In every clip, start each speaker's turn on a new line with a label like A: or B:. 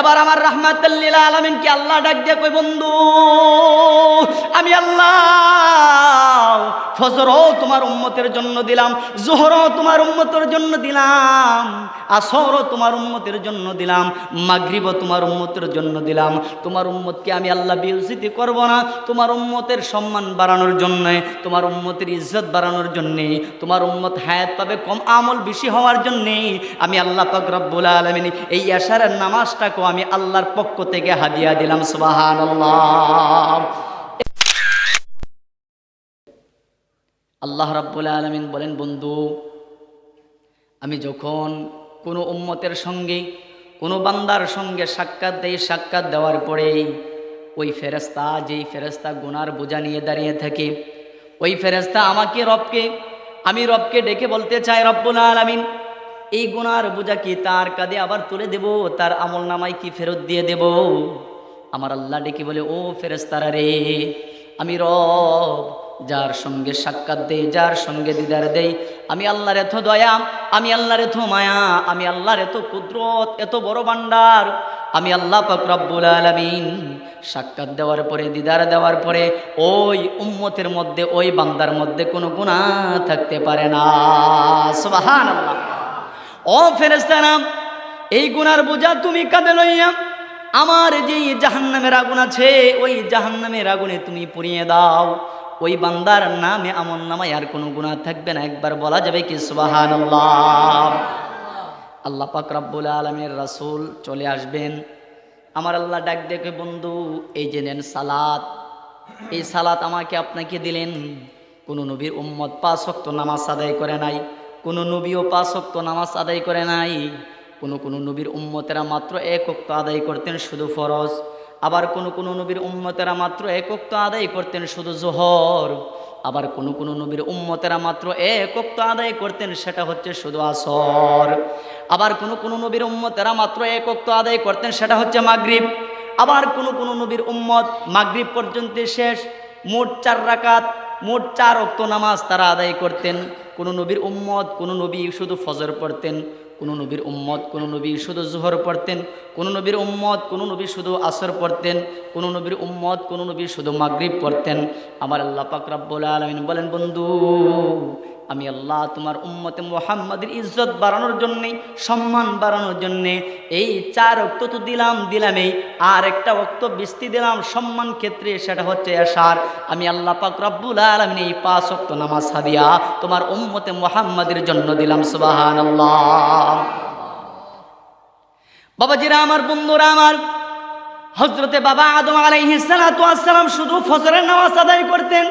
A: এবার আমার রাহমাতাল্লিল আলমিনকে আল্লাহ ডাক দিয়ে কই বন্ধু, আমি আল্লাহ ফজরও তোমার উম্মতের জন্য দিলাম, জোহরও তোমার উম্মতের জন্য দিলাম, আসরও তোমার উম্মতের জন্য দিলাম, মাগরিবও তোমার উম্মতের জন্য দিলাম। তোমার উম্মতকে আমি আল্লাহ বিউসিতি করব না। তোমার উম্মতের সম্মান বাড়ানোর জন্যে, তোমার উম্মতের ইজ্জত বাড়ানোর জন্যে, তোমার উম্মত হায়াত পাবে কম আমল বেশি হওয়ার জন্যে, আমি আল্লাহ পাক রব্বুল আলমিন এই আশারের নামাজটাকেও আমি আল্লাহর পক্ষ থেকে হাদিয়া দিলাম সুবাহান আল্লাহ রাব্বুল আলমিন বলেন, বন্ধু, আমি যখন কোনো উম্মতের সঙ্গে, কোনো বান্দার সঙ্গে সাক্ষাৎ দেই, সাক্ষাৎ দেওয়ার পরেই, ওই ফেরেস্তা যেই ফেরেস্তা গুনার বোঝা নিয়ে দাঁড়িয়ে থাকে, ওই ফেরেস্তা আমাকে রবকে, আমি রবকে ডেকে বলতে চাই, রব্বুল আলামিন এই গুনার বোঝা কি? তার কাঁধে আবার তুলে দেব, তার আমল নামাই কি ফেরত দিয়ে দেব? আমার আল্লাহ ডেকে বলে, ও ফেরেস্তারা রে, আমি রব, যার সঙ্গে সাক্ষাৎ দেই, যার সঙ্গে দিদার দেই, আমি আল্লাহর এত দয়া, আমি আল্লাহর এত মায়া, আমি আল্লাহর এত কুদরত, এত বড় ভান্ডার আমি আল্লাহ রব্বুল আলামিন সাক্ষাৎ দেওয়ার পরে, দিদার দেওয়ার পরে, ওই উম্মতের মধ্যে, ওই বান্দার মধ্যে কোনো গুণা থাকতে পারে না। সুবহানাল্লাহ। ও ফেরেস্তারা এই গুনার বোঝা তুমি কাঁদে লইয়া আমার যেই জাহান্নামের আগুন আছে, ওই জাহান্নামের আগুনে তুমি পুড়িয়ে দাও। ওই বান্দার নামে আমল নামায় আর কোনো গুণা থাকবে না। একবার বলা যাবে কি সুবাহান আল্লাহ পাক রাব্বুল আলমের রাসূল চলে আসবেন। আমার আল্লাহ ডাক দেখে, বন্ধু, এই যে নেন সালাত। এই সালাত আমাকে আপনাকে দিলেন। কোনো নবীর উম্মত পাঁচ শক্ত নামাজ আদায় করে নাই। কোনো নবীও পাঁচ ওয়াক্ত নামাজ আদায় করে নাই। কোনো কোনো নবীর উম্মতেরা মাত্র এক ওক্ত আদায় করতেন শুধু ফরজ। আবার কোনো কোনো নবীর উম্মতেরা মাত্র এক ওক্ত আদায় করতেন শুধু জোহর। আবার কোনো কোনো নবীর উম্মতেরা মাত্র এক ওক্ত আদায় করতেন সেটা হচ্ছে শুধু আসর। আবার কোনো কোনো নবীর উম্মতেরা মাত্র এক ওক্ত আদায় করতেন সেটা হচ্ছে মাগরিব। আবার কোনো কোনো নবীর উম্মত মাগরিব পর্যন্ত শেষ, মোট চার রাকাত মোট চার অক্ত নামাজ তারা আদায় করতেন। কোনো নবীর উম্মত, কোনো নবী শুধু ফজর পড়তেন। কোনো নবীর উম্মত, কোনো নবী শুধু জোহর পড়তেন। কোনো নবীর উম্মত, কোনো নবী শুধু আসর পড়তেন। কোনো নবীর উম্মত, কোনো নবী শুধু মাগরিব পড়তেন। আমার আল্লাহ পাক রাব্বুল আলামিন বলেন, বন্ধু আমি আল্লাহ তোমার উম্মতে মোহাম্মদের ইজ্জত বাড়ানোর জন্যে, সম্মান বাড়ানোর জন্যে এই চার অক্ত তো দিলাম, দিলামই। আর একটা অক্ত বৃষ্টি দিলাম, সম্মান ক্ষেত্রে, সেটা হচ্ছে এশার। আমি আল্লাহ পাক রব্বুল আলমিন এই পাঁচ অক্ত নামাজ হাদিয়া তোমার উম্মতে মোহাম্মদের জন্য দিলাম সুবাহান বাবাজিরা আমার, বন্ধুরা আমার হজরতে বাবা আদম আলাইহিসালাম শুধু ফজরের নামাজ আদায় করতেন।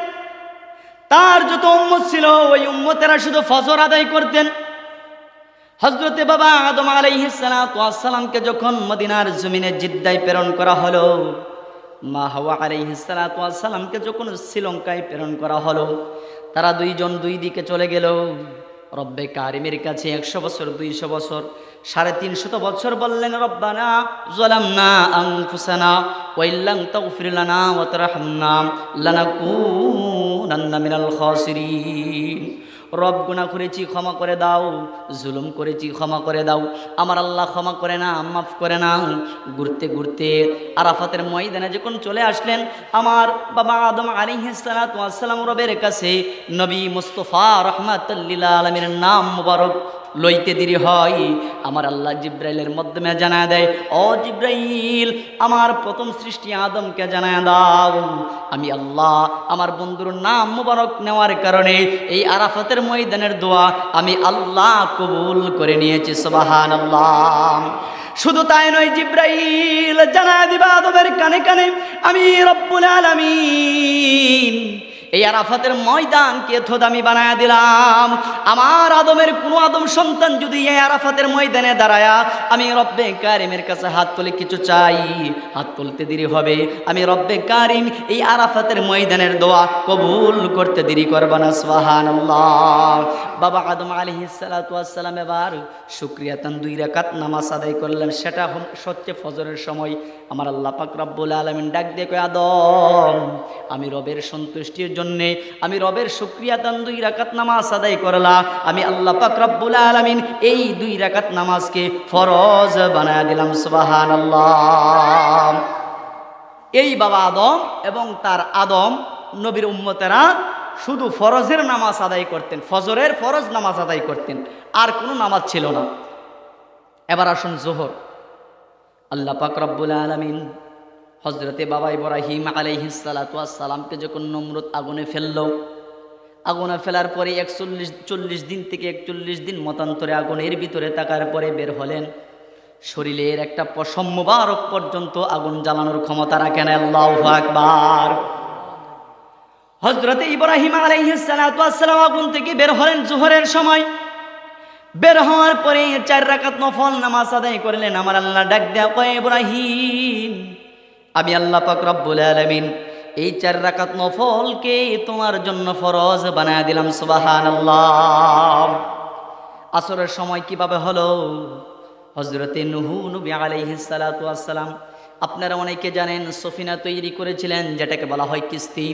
A: তার যত উম্মত ছিল, ওই উম্মতেরা শুধু ফজর আদায় করতেন। হজরতে বাবা আদম আলাইহিসালামকে যখন মদিনার জমিনে জিদ্দায় প্রেরণ করা হলো, মা হাওয়া আলাইহিসালামকে যখন শ্রীলঙ্কায় প্রেরণ করা হলো, তারা দুইজন দুই দিকে চলে গেল। রব্বে কারিমের কাছে একশো বছর, দুইশো বছর, সাড়ে তিনশত বছর বললেন, রব্বানা জলামনা আনফুসানা ওয়াইল্লাং তাগফির লানা ওয়া তারহামনা মিনাল রব গুণা করেছি, ক্ষমা করে দাও। জুলুম করেছি, ক্ষমা করে দাও। আমার আল্লাহ ক্ষমা করে না, মাফ করে না। ঘুরতে ঘুরতে আরাফাতের ময়দানে যখন চলে আসলেন, আমার বাবা আদম আলিহাসালাম রবের কাছে, নবী মুস্তফা রহমাতুল্লিল্লা আলমের নাম মুবারক লইতে দেরি হয়। আমার আল্লাহ জিব্রাইলের মাধ্যমে জানা দেয়, ও জিব্রাইল, আমার প্রথম সৃষ্টি আদমকে জানা দাও। আমি আল্লাহ, আমার বন্ধুর নাম মুবারক নেওয়ার কারণে এই আরাফাতের ময়দানের দোয়া আমি আল্লাহ কবুল করে নিয়েছি সবাহান আল্লাহ শুধু তাই নয়, জিব্রাইল জানা দিবা আদমের কানে কানে, আমি রব্বুল আলামিন এই আরাফাতের ময়দানকে থোদামি বানায় দিলাম। আমার আদমের কোনো আদম সন্তান যদি এই আরাফাতের ময়দানে দাঁড়ায়া, আমি রব্বে কারিমের কাছে হাত তুলে কিছু চাই। হাত তুলতে দেরি হবে। আমি রব্বে কারিম এই আরাফাতের ময়দানের দোয়া কবুল করতে দেরি করবা না সোহান বাবা আদম আলী সালাতাম এবার শুক্রিয়া তান দুই রাকাত নামাজ আদায় করলেন। সেটা সত্যি ফজরের সময়। আমার আল্লাহ পাক রব্বুল আলমিন ডাক দিয়ে আদম, আমি রবের সন্তুষ্টির জন্যে আমি রবের শুক্রিয়া দান দুই রাকাত নামাজ আদায় করলা। আমি আল্লাহ পাক রব্বুল আলামিন এই দুই রাকাত নামাজকে ফরজ বানায় দিলাম সুবাহান আল্লাহ এই বাবা আদম এবং তার আদম নবীর উম্মতেরা শুধু ফরজের নামাজ আদায় করতেন, ফজরের ফরজ নামাজ আদায় করতেন, আর কোনো নামাজ ছিল না। এবার আসুন জোহর। আল্লাহ পাক রব্বুল আলমিন হজরতে বাবা ইব্রাহিম আলাইহিসালাতামকে যখন নমরুদ আগুনে ফেলল, আগুনে ফেলার পরে একচল্লিশ, চল্লিশ দিন থেকে একচল্লিশ দিন মতান্তরে আগুনের ভিতরে থাকার পরে বের হলেন। শরীরের একটা পশম পর্যন্ত আগুন জ্বালানোর ক্ষমতা রাখেন আল্লাহ আকবার। হজরতে ইব্রাহিম আলাইহিসালাম আগুন থেকে বের হলেন জোহরের সময়। বের হওয়ার পরে চার রাকাত নফল নামাজ আদায় করলেন। আমার আল্লাহ ডাক দেয়া ইব্রাহিম আমি আল্লাহ পাক রব্বুল আলামিন এই চার রাকাত নফলকে তোমার জন্য ফরজ বানায় দিলাম সুবাহান আসরের সময় কীভাবে হলো? হজরতে নুহু নবী আলাইহিস সালাতু আসসালাম আপনারা অনেকে জানেন সফিনা তৈরি করেছিলেন, যেটাকে বলা হয় কিস্তি।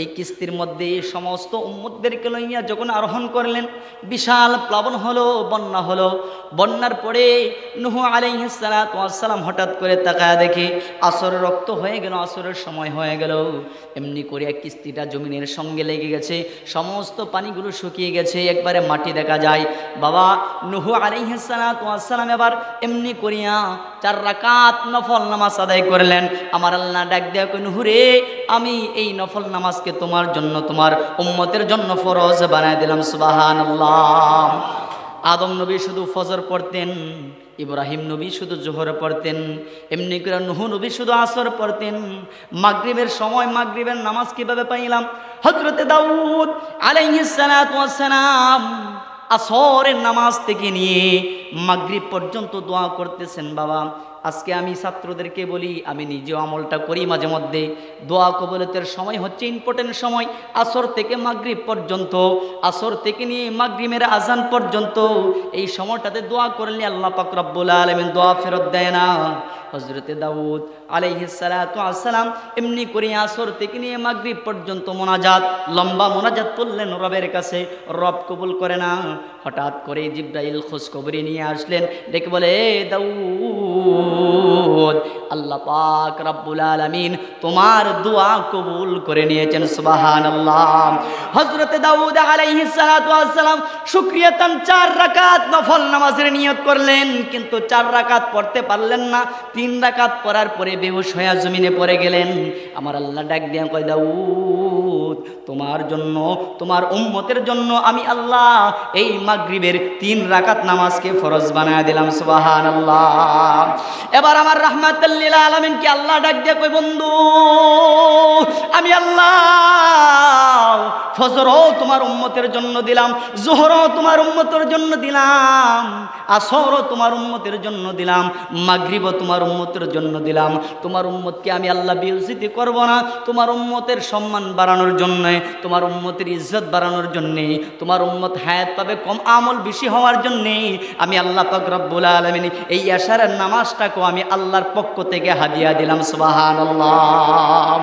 A: এই কিস্তির মধ্যে এই সমস্ত উম্মতদেরকে লইয়া যখন আরোহণ করলেন, বিশাল প্লাবন হলো, বন্যা হলো। বন্যার পরে নুহু আলাইসালাম হঠাৎ করে তাকায় দেখে আসর রক্ত হয়ে গেল, আসরের সময় হয়ে গেল। এমনি করে কিস্তিটা জমিনের সঙ্গে লেগে গেছে, সমস্ত পানিগুলো শুকিয়ে গেছে, একবারে মাটি দেখা যায়। বাবা, নুহু আলাইসালাম এবার এমনি করিয়া চার রাকাত নফল নামাজ আদায় করলেন। আমার আল্লাহ ডাক দেয়া নুহুরে আমি এই নফল নামাজকে তোমার জন্য, তোমার উম্মতের জন্য ফরজ বানায় দিলাম সুবাহান আদম নবী শুধু ফজর পড়তেন, ইব্রাহিম নবী শুধু জোহর পড়তেন, এমনি করে নুহু নবী শুধু আসর পড়তেন। মাগরিবের সময় মাগরিবের নামাজ কীভাবে পাইলাম? হজরতে দাউদ আলাইহিস সালাতু ওয়াস সালাম আসরের নামাজ থেকে নিয়ে মাগরিব পর্যন্ত দোয়া করতেছেন, বাবা। আজকে আমি ছাত্রদেরকে বলি, আমি নিজেও আমলটা করি মাঝে মধ্যে। দোয়া কবলতের সময় হচ্ছে ইম্পর্টেন্ট সময়। আসর থেকে মাগরিব পর্যন্ত, আসর থেকে নিয়ে মাগরিমের আজান পর্যন্ত। এই সময়টাতে দোয়া করলে আল্লাহ পাক রব্বুল আলমিন দোয়া ফেরত দেয় না। হজরতে দাউদ আলাইহিসালাম এমনি করে আসর থেকে নিয়ে মাগরিব পর্যন্ত মোনাজাত, লম্বা মোনাজাত করলেন রবের কাছে। রব কবুল করে না। হঠাৎ করে জিব্রাইল খোঁজখবরি নিয়ে আসলেন। ডেকে বলে, "এ দাউদ আল্লাহ পাক রব্বুল আলামিন তোমার দোয়া কবুল করে নিয়েছেন সুবাহান আল্লাহ হজরতে দাউদ আলাইহিস সালাতু ওয়াস সালাম শুকরিয়া তান চার রাকাত নফল নামাজের নিয়ত করলেন, কিন্তু চার রাকাত পড়তে পারলেন না। তিন রাকাত পড়ার পরে বেহুশ হয়ে জমিনে পড়ে গেলেন। আমার আল্লাহ ডাক দিয়ে কয়, দাউদ তোমার জন্য, তোমার উম্মতের জন্য আমি আল্লাহ এই মাগরিবের তিন রাকাত নামাজকে ফরজ বানায় দিলাম সুবাহান আল্লাহ এবার আমার রহমাতাল্লিল আলমিনকে আল্লাহ ডাক দিয়ে কই বন্ধু, আমি আল্লাহ ফজরও তোমার উম্মতের জন্য দিলাম, জোহরও তোমার উম্মতের জন্য দিলাম, আসরও তোমার উম্মতের জন্য দিলাম, মাগরিবও তোমার উম্মতের জন্য দিলাম। তোমার উম্মতকে আমি আল্লাহ বিউজিতি করব না। তোমার উম্মতের সম্মান বাড়ানোর জন্যে, তোমার উম্মতের ইজ্জত বাড়ানোর জন্যে, তোমার উম্মত হায়াত পাবে কম আমল বেশি হওয়ার জন্যে, আমি আল্লাহ পাক রব্বুল আলমিন এই আশারের নামাজটাকেও আমি আল্লাহর পক্ষ থেকে হাদিয়া দিলাম সুবাহান আল্লাহ